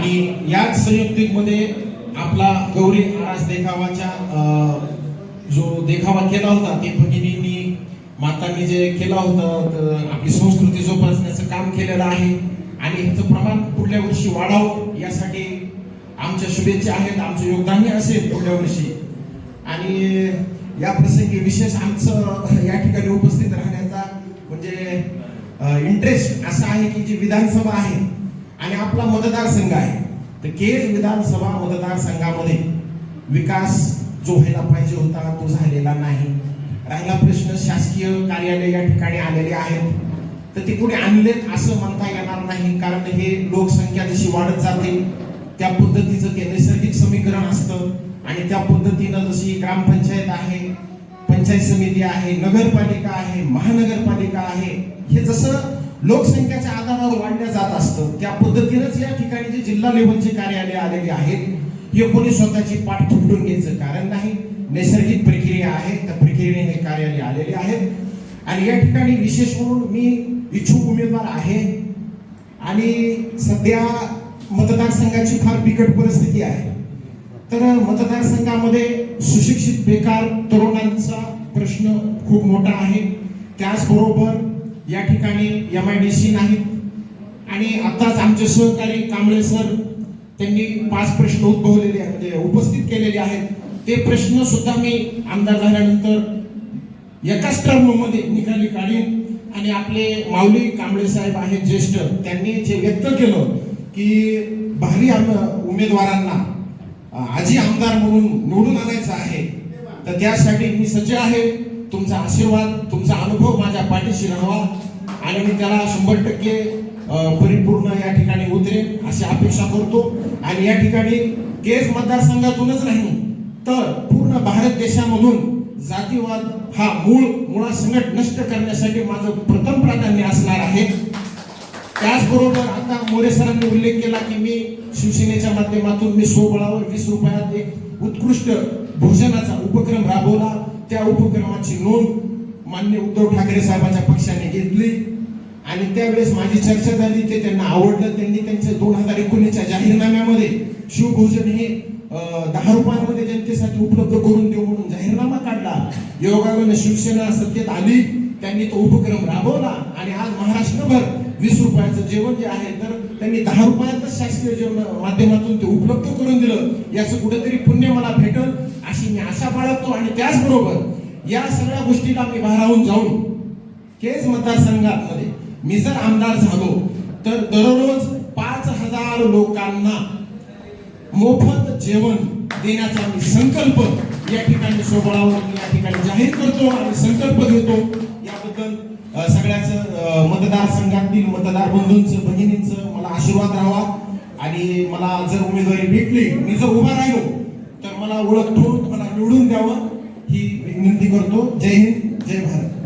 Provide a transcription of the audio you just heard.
आणि याच संयुक्तिकमध्ये आपला गौरी आरास देखावाच्या जो देखावा केला होता ते भगिनींनी मातांनी जे केला होता तर आपली संस्कृती जोपासण्याचं काम केलेलं आहे. आणि ह्याचं प्रमाण पुढल्या वर्षी वाढावं यासाठी आमच्या शुभेच्छा आहेत आमचं योगदानही असेल पुढल्या वर्षी. आणि या प्रसंगी विशेष आमचं या ठिकाणी उपस्थित राहण्याचा म्हणजे इंटरेस्ट असा आहे की जी विधानसभा आहे आणि आपला मतदारसंघ आहे. तर केज विधानसभा मतदारसंघामध्ये विकास जो व्हायला पाहिजे होता तो झालेला नाही. राहिला प्रश्न शासकीय कार्यालय या ठिकाणी आलेले आहेत. तर ते कोणी आणलेत असं म्हणता येणार नाही कारण हे लोकसंख्या जशी वाढत जाते त्या पद्धतीचं ते नैसर्गिक समीकरण असतं. आणि त्या पद्धतीनं जशी ग्रामपंचायत आहे पंचायत समिती आहे नगरपालिका आहे महानगरपालिका आहे हे जसं लोकसंख्येच्या आधारावर वाढल्या जात असतं. त्या पद्धतीनंच या ठिकाणी जे जिल्हा लेवलचे कार्यालय आलेले आहेत हे कोणी स्वतःची पाठ थुपटून घ्यायचं कारण नाही. नैसर्गिक प्रक्रिया आहे त्या प्रक्रियेने हे कार्यालय आलेले आहेत. आणि या ठिकाणी विशेष म्हणून मी इच्छुक उमेदवार आहे. आणि सध्या मतदारसंघाची फार बिकट परिस्थिती आहे. तर मतदारसंघामध्ये सुशिक्षित बेकार तरुणांचा प्रश्न खूप मोठा आहे. त्याचबरोबर या ठिकाणी एम आय डी सी नाहीत. आणि आत्ताच आमचे सहकारी कांबळे सर त्यांनी पाच प्रश्न उद्भवलेले आहेत, म्हणजे उपस्थित केलेले आहेत. ते प्रश्न सुद्धा मी आमदार झाल्यानंतर एकाच टर्म निकाली काढीन. आणि आपले माऊली कांबळे साहेब आहेत ज्येष्ठ त्यांनी जे व्यक्त केलं की भारी आम- उमेदवारांना आजी आमदार म्हणून निवडून आणायचं आहे. तर त्यासाठी मी सज्ज आहे. तुमचा आशीर्वाद तुमचा अनुभव माझ्या पाठीशी राहावा. आणि मी त्याला शंभर टक्के परिपूर्ण या ठिकाणी उतरेन अशी अपेक्षा करतो. आणि या ठिकाणी केस मतदारसंघातूनच नाही तर पूर्ण भारत देशामधून जातीवाद हा मूळ मुळासंगट नष्ट करण्यासाठी माझं प्रथम प्राधान्य असणार आहे. त्याचबरोबर आता मोरे सरांनी उल्लेख केला की मी शिवसेनेच्या माध्यमातून मी सोबळावर वीस रुपयात एक उत्कृष्ट भोजनाचा त्या उपक्रमाची नोंद मान्य उद्धव ठाकरे साहेबांच्या पक्षाने घेतली. आणि त्यावेळेस माझी चर्चा झाली ते त्यांना आवडलं त्यांनी त्यांच्या दोन हजार एकोणीसच्या जाहीरनाम्यामध्ये शिवभोजन हे दहा रुपयांमध्ये जनतेसाठी उपलब्ध करून देऊ म्हणून जाहीरनामा काढला. योगायोगाने शिवसेना सत्तेत आली त्यांनी तो उपक्रम राबवला. आणि आज महाराष्ट्रभर वीस रुपयाचं जेवण जे आहे तर त्यांनी दहा रुपयातच शासकीय जेवण माध्यमातून ते उपलब्ध करून दिलं. याचं कुठेतरी पुण्य मला भेटल. अशी मी आशा बाळगतो आणि त्याचबरोबर या सगळ्या गोष्टीला मी भारावून जाऊन केज मतदारसंघामध्ये मी जर आमदार झालो तर दररोज पाच हजार लोकांना मोफत जेवण देण्याचा मी संकल्प या ठिकाणी सोबळावर मी या ठिकाणी जाहीर करतो आणि संकल्प घेतो. याबद्दल सगळ्याचं सगळ्याच मतदारसंघातील मतदार बंधूंचं बहिणींचं मला आशीर्वाद राहावा आणि मला जर उमेदवारी भेटली मी जर उभा राहिलो आम्हाला मला ओळख ठेवून मला निवडून द्यावं ही विनंती करतो. जय हिंद जय भारत.